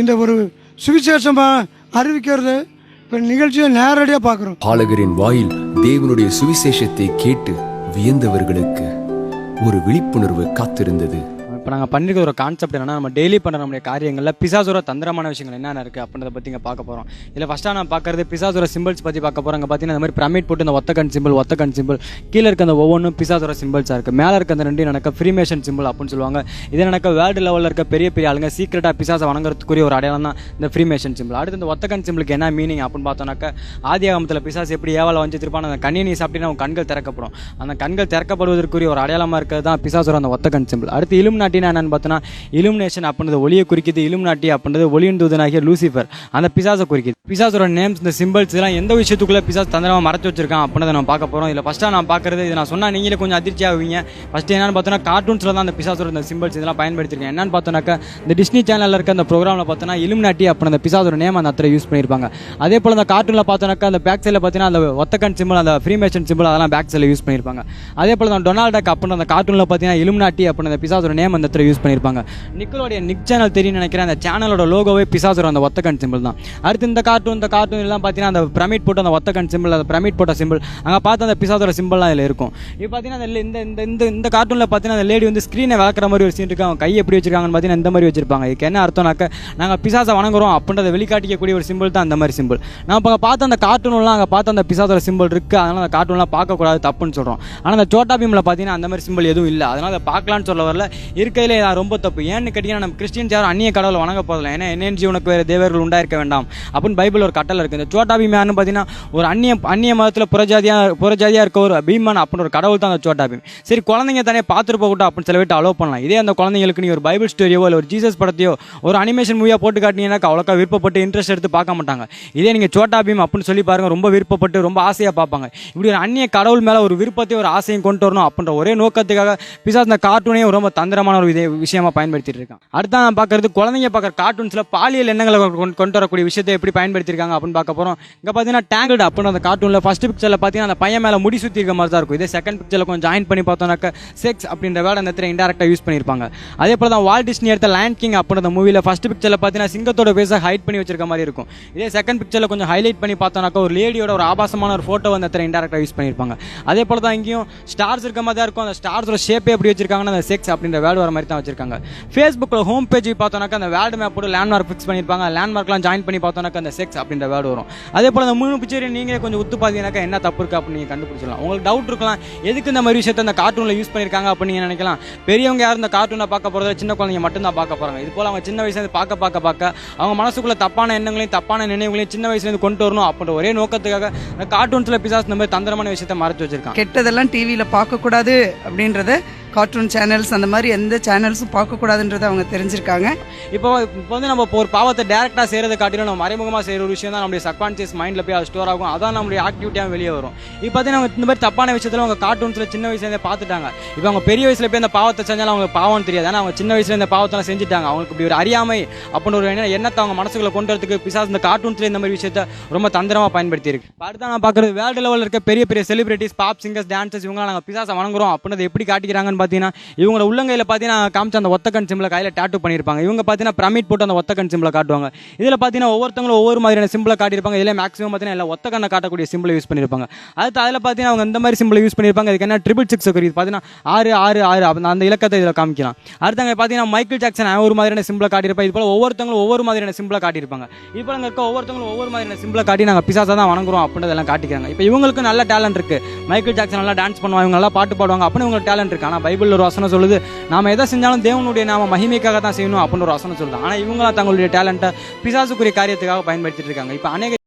இந்த ஒரு சுவிசேஷமாக அறிவிக்கிறது. இப்போ நிகழ்ச்சியை நேரடியாக பார்க்குறோம். பாலகரின் வாயில் தேவனுடைய சுவிசேஷத்தை கேட்டு வியந்தவர்களுக்கு ஒரு விழிப்புணர்வு காத்திருந்தது. இப்போ நாங்கள் பண்ணிருக்க ஒரு கான்செப்ட் என்னன்னா நம்ம டெய்லி பண்ணுற நம்முடைய காரியங்களில் பிசாசுர தந்திரமான விஷயங்கள் என்னென்ன இருக்குது அப்படின்றத பற்றி இங்கே பார்க்க போகிறோம் இதில் ஃபஸ்ட்டாக நான் பார்க்குறது பிசாசுர சிம்பிள்ஸ் பற்றி பார்க்க போகிறோம் அங்கே பார்த்தீங்கன்னா இந்த மாதிரி பிரமிட் போட்டு இந்த ஒத்தக்கன் சிம்பிள் ஒத்தக்கன் சிம்பிள் கீழே இருக்க அந்த ஒவ்வொன்றும் பிசாசுர சிம்பிள்ஸாக இருக்குது மேலே இருக்க அந்த ரெண்டு நடக்க ஃப்ரீமேஷன் சிம்பிள் அப்படின்னு சொல்லுவாங்க. இது நடக்க வேர்ல்டு லெவலில் இருக்க பெரிய பெரிய ஆளுங்க சீக்கிரட்டாக பிசாசை வணங்குறதுக்குரிய ஒரு அடையாளம் தான் இந்த ஃப்ரீமேஷன் சிம்பிள் அடுத்து இந்த ஒத்த சிம்பிளுக்கு என்ன மீனிங் அப்படின்னு பார்த்தோன்னாக்க ஆதி ஆகமத்தில் பிசாசு எப்படி ஏவால வந்து திருப்பான அந்த கண்ணினி சாப்பிட்டு சாப்பிட்டீங்கன்னா கண்கள் திறக்கப்படும். அந்த கண்கள் திறக்கப்படுவதற்குரிய ஒரு அடையாளமாக இருக்கிறது தான் பிசாசுர அந்த ஒத்தக்கன் சிம்பிள் அடுத்து இலும் நாட்டினா என்னன்னு பார்த்தோன்னா இலுமினேஷன் அப்படின்றது ஒளியை குறிக்குது இலும் நாட்டி அப்படின்றது ஒளியின் தூதனாகிய லூசிஃபர் அந்த பிசாசை குறிக்குது. பிசாசோட நேம்ஸ் இந்த சிம்பிள்ஸ் எல்லாம் எந்த விஷயத்துக்குள்ள பிசாஸ் தந்திரமா மறைச்சு வச்சிருக்கான் அப்படின்றத நம்ம பார்க்க போறோம். இதில் ஃபர்ஸ்ட்டாக நான் பார்க்கறது இதை நான் சொன்னா நீங்களே கொஞ்சம் அதிர்ச்சி ஆகுவீங்க ஃபர்ஸ்ட் என்னன்னு பார்த்தோன்னா கார்ட்டூன்ஸில் தான் அந்த பிசாசோட இந்த சிம்பிள்ஸ் இதெல்லாம் பயன்படுத்திருக்கேன். என்னன்னு பார்த்தோன்னாக்கா இந்த டிஸ்னி சேனலில் இருக்க அந்த ப்ரோக்ராமில் பார்த்தோன்னா இலும் நாட்டி அப்படின்னு அந்த பிசாசோட நேம் அந்த அத்தனை யூஸ் பண்ணியிருப்பாங்க. அதே போல் அந்த கார்ட்டூனில் பார்த்தோன்னாக்கா அந்த பேக் சைடில் பார்த்தீங்கன்னா அந்த ஒத்தக்கன் சிம்பிள் அந்த ஃப்ரீமேஷன் சிம்பிள் அதெல்லாம் பேக் சைடில் யூஸ் பண்ணியிருப்பாங்க. அதே போல் தான் டொனால்ட் டக் அப்படின்னு அந்த கார்ட்டூனில் பார்த்தீங்கன்னா இலும் நாட்டி அப்படின்னு அந்த பிசாசோட நேம் அந்த இடத்துல யூஸ் பண்ணியிருப்பாங்க. நிக்கலோடைய நிக் சேனல் தெரியும் நினைக்கிறேன். அந்த சேனலோட லோகோவே பிசாசுரம் அந்த ஒத்தக்கண் சிம்பிள் தான். அடுத்து இந்த கார்ட்டூன் இந்த கார்ட்டூன் எல்லாம் பார்த்தீங்கன்னா அந்த பிரமிட் போட்ட அந்த ஒத்தக்கண் சிம்பிள் அந்த பிரமிட் போட்ட சிம்பிள் அங்கே பார்த்து அந்த பிசாசோட சிம்பிள்லாம் அதில் இருக்கும். இப்போ பார்த்தீங்கன்னா இந்த இந்த இந்த இந்த கார்ட்டூனில் பார்த்தீங்கன்னா அந்த லேடி வந்து ஸ்க்ரீனை வளர்க்குற மாதிரி ஒரு சீன் இருக்கு. அவங்க கை எப்படி வச்சிருக்காங்கன்னு பார்த்தீங்கன்னா இந்த மாதிரி வச்சிருப்பாங்க. இதுக்கு என்ன அர்த்தம்னாக்க நாங்கள் பிசாசை வணங்குறோம் அப்படின்றத வெளிக்காட்டிக்கக்கூடிய ஒரு சிம்பிள் தான் அந்த மாதிரி சிம்பிள் நான் இப்போ பார்த்த அந்த கார்ட்டூன்லாம் அங்கே பார்த்த அந்த பிசாசோட சிம்பிள் இருக்குது அதனால் அந்த கார்ட்டூன்லாம் பார்க்கக்கூடாது தப்புன்னு சொல்கிறோம் ஆனால் அந்த சோட்டா பீமில் பார்த்தீங்கன்னா அந்த மாதிரி சிம்பிள் எதுவும் இல்லை. அதனால் அதை பார்க்கலான்னு சொல்ல வரல. இருக்கையிலே நான் ரொம்ப தப்பு. ஏன்னு கேட்டிங்கன்னா நம்ம கிறிஸ்டின்ஸ் யாரும் அந்நிய கடவுளை வணங்க போதில்லை ஏன்னா என்னென்ஜி உனக்கு வேறு தேவர்கள் உண்டாயிருக்க வேண்டாம். அப்படின்னு பைபிள் ஒரு கட்டளை இருக்குது இந்த சோட்டா பீம் யாருன்னு பார்த்தீங்கன்னா ஒரு அந்நிய அந்நிய மதத்தில் புறஜாதியாக புறஜாதியாக இருக்க ஒரு பீமான் அப்படின்னு ஒரு கடவுள் தான் அந்த சோட்டா பீம் சரி குழந்தைங்க தானே பார்த்துட்டு போகட்டும் அப்படின்னு சில வீட்டு அலோவ் பண்ணலாம். இதே அந்த குழந்தைங்களுக்கு நீ ஒரு பைபிள் ஸ்டோரியோ இல்லை ஒரு ஜீசஸ் படத்தையோ ஒரு அனிமேஷன் மூவியாக போட்டு காட்டினீங்கன்னா அவ்வளோக்கா விருப்பப்பட்டு இன்ட்ரெஸ்ட் எடுத்து பார்க்க மாட்டாங்க. இதே நீங்கள் சோட்டா பீம் அப்படின்னு சொல்லி பாருங்கள் ரொம்ப விருப்பப்பட்டு ரொம்ப ஆசையாக பார்ப்பாங்க. இப்படி ஒரு அந்நிய கடவுள் மேலே ஒரு விருப்பத்தையும் ஒரு ஆசையும் கொண்டு வரணும் அப்படின்ற ஒரே நோக்கத்துக்காக பிசாஸ் இந்த கார்ட்டூனையும் ரொம்ப தந்திரமான ஒரு இதே விஷயமா பயன்படுத்திட்டு இருக்கான். அடுத்து நான் பார்க்கறது குழந்தைங்க பார்க்குற கார்ட்டூன்ஸில் பாலியல் எண்ணங்களை கொண்டு- கொண்டு வரக்கூடிய விஷயத்தை எப்படி பயன்படுத்தியிருக்காங்க அப்படின்னு பார்க்க போகிறோம் இங்கே பார்த்தீங்கன்னா டேங்கிள் அப்படின்னு அந்த கார்ட்டூனில் ஃபர்ஸ்ட் பிக்சரில் பார்த்தீங்கன்னா அந்த பையன் மேலே முடி சுற்றி இருக்க மாதிரி தான் இருக்கும். இதே செகண்ட் பிக்சரில் கொஞ்சம் ஜாயின் பண்ணி பார்த்தோம்னாக்க செக்ஸ் அப்படின்ற வேலை அந்த இடத்துல இன்டெரக்டாக யூஸ் பண்ணியிருப்பாங்க. அதே போல் தான் வால் டிஸ்னி எடுத்த லேண்ட் கிங் அப்படின்ற மூவியில் ஃபர்ஸ்ட் பிக்சரில் பார்த்தீங்கன்னா சிங்கத்தோட பேச ஹைட் பண்ணி வச்சிருக்க மாதிரி இருக்கும். இதே செகண்ட் பிக்சரில் கொஞ்சம் ஹைலைட் பண்ணி பார்த்தோம்னாக்கா ஒரு லேடியோட ஒரு ஆபாசமான ஒரு ஃபோட்டோ அந்த இடத்துல இன்டெரக்டாக யூஸ் பண்ணியிருப்பாங்க. அதே போல் தான் இங்கேயும் ஸ்டார்ஸ் இருக்க மாதிரி தான் இருக்கும். அந்த ஸ்டார்ஸோட ஷேப்பே எப்படி வச்சிருக்காங்கன்னா அந்த செக்ஸ் அப்படின்ற வேர்டு வர மாதிரி தான் வச்சிருக்காங்க. ஃபேஸ்புக்கில் ஹோம் பேஜ் பார்த்தோம்னாக்கா அந்த வேர்டு மேப் போட்டு லேண்ட்மார்க் ஃபிக்ஸ் பண்ணியிருப்பாங்க லேண்ட்மார்க்லாம் ஜாயின் பண்ணி பார்த்தோனாக்க அந்த செக்ஸ் அப்படின்ற வேர்டு வரும். அதே போல் அந்த மூணு பிக்சரையும் நீங்களே கொஞ்சம் உத்து பார்த்தீங்கன்னாக்கா என்ன தப்பு இருக்கு அப்படின்னு நீங்கள் கண்டுபிடிச்சிடலாம். உங்களுக்கு டவுட் இருக்கலாம். எதுக்கு இந்த மாதிரி விஷயத்தை அந்த கார்ட்டூனில் யூஸ் பண்ணியிருக்காங்க அப்படின்னு நீங்கள் நினைக்கலாம். பெரியவங்க யாரும் இந்த கார்ட்டூனை பார்க்க போகிறத சின்ன குழந்தைங்க மட்டும்தான் பார்க்க போகிறாங்க இது போல் அவங்க சின்ன வயசுலேருந்து பார்க்க பார்க்க பார்க்க அவங்க மனசுக்குள்ள தப்பான எண்ணங்களையும் தப்பான நினைவுகளையும் சின்ன வயசுலேருந்து கொண்டு வரணும் அப்படின்ற ஒரே நோக்கத்துக்காக கார்ட்டூன்ஸில் பிசாஸ் இந்த மாதிரி தந்திரமான விஷயத்தை மறைச்சு வச்சிருக்காங்க. கெட்டதெல்லாம் டிவியில் பார்க்கக்கூடாது அப்படின்றத கார்ட்டூன் சேனல்ஸ் அந்த மாதிரி எந்த சேனல்ஸும் பார்க்கக்கூடாதுன்றதை அவங்க தெரிஞ்சிருக்காங்க. இப்போ இப்போ வந்து நம்ம இப்போ ஒரு பாவத்தை டேரெக்டாக செய்கிறத காட்டிலும் நம்ம மறைமுகமாக செய்கிற ஒரு விஷயம் தான் நம்மளுடைய சப்கான்சியஸ் மைண்டில் போய் அது ஸ்டோர் ஆகும். அதான் நம்மளுடைய ஆக்டிவிட்டியாக வெளியே வரும். இப்போ வந்து நம்ம இந்த மாதிரி தப்பான விஷயத்தில் அவங்க கார்ட்டூன்ஸில் சின்ன வயசுலேருந்தே பார்த்துட்டாங்க. இப்போ அவங்க பெரிய வயசில் போய் அந்த பாவத்தை செஞ்சாலும் அவங்க பாவம்னு தெரியாது. ஆனால் அவங்க சின்ன வயசுல இந்த பாவத்தெல்லாம் செஞ்சுட்டாங்க. அவங்களுக்கு இப்படி ஒரு அறியாமை அப்படின்னு ஒரு எண்ணத்தை அவங்க மனசுக்குள்ள கொண்டு வரதுக்கு பிசாஸ் இந்த கார்ட்டூன்ஸில் இந்த மாதிரி விஷயத்த ரொம்ப தந்திரமாக பயன்படுத்தி இருக்கு அடுத்த நான் பார்க்குறது வேர்ல்டு லெவலில் இருக்க பெரிய பெரிய செலிபிரிட்டிஸ் பாப் சிங்கர்ஸ் டான்சர்ஸ் இவங்களாம் நாங்கள் பிசாசை வணங்குறோம். அப்படின்றத எப்படி காட்டிக்கிறாங்கன்னு பார்த்தீங்கன்னா இவங்களோட உள்ளங்கையில் பார்த்தீங்கன்னா காமிச்ச அந்த ஒத்தக்கண் சிம்பிளை கையில் டேட்டு பண்ணியிருப்பாங்க இவங்க பார்த்தீங்கன்னா பிரமிட் போட்டு அந்த ஒத்தக்கண் சிம்பிளை காட்டுவாங்க. இதில் பார்த்தீங்கன்னா ஒவ்வொருத்தவங்களும் ஒவ்வொரு மாதிரியான சிம்பிளை காட்டியிருப்பாங்க. இதில் மேக்ஸிமம் பார்த்தீங்கன்னா எல்லாம் ஒத்தக்கண்ணை காட்டக்கூடிய சிம்பிளை யூஸ் பண்ணியிருப்பாங்க அது அதில் பார்த்தீங்கன்னா அவங்க இந்த மாதிரி சிம்பிளை யூஸ் பண்ணியிருப்பாங்க இதுக்கு என்ன? ட்ரிபிள் சிக்ஸ் இருக்குது பார்த்தீங்கன்னா ஆறு ஆறு ஆறு. அந்த அந்த இலக்கத்தை இதில் காமிக்கலாம். அடுத்தவங்க பார்த்தீங்கன்னா மைக்கேல் ஜாக்சன் அவன் ஒரு மாதிரியான சிம்பிளை காட்டியிருப்பாங்க. இது போல ஒவ்வொருத்தவங்களும் ஒவ்வொரு மாதிரியான சிம்பிளை காட்டியிருப்பாங்க. இப்போ அங்கே இருக்க ஒவ்வொருத்தவங்களும் ஒவ்வொரு மாதிரியான சிம்பிளை காட்டி நாங்கள் பிசாசா தான் வணங்குறோம் அப்படின்றதெல்லாம் காட்டிக்கிறாங்க. இப்போ இவங்களுக்கு நல்ல டேலண்ட் இருக்குது மைக்கேல் ஜாக்சன் நல்லா டான்ஸ் பண்ணுவாங்க இவங்க நல்லா பாட்டு பாடுவாங்க அப்படின்னு இவங்களுக்கு டேலண்ட் இருக்கு. ஆனால் பைபிள் ஒரு வசனம் சொல்லுது நாம எதை செஞ்சாலும் தேவனுடைய நாம மகிமைக்காக தான் செய்யணும் அப்படின்னு ஒரு வசனம் சொல்லுது. ஆனால் இவங்களாம் தங்களுடைய டேலண்ட்டை பிசாசுக்குரிய காரியத்துக்காக பயன்படுத்திட்டு இருக்காங்க. இப்போ அநேக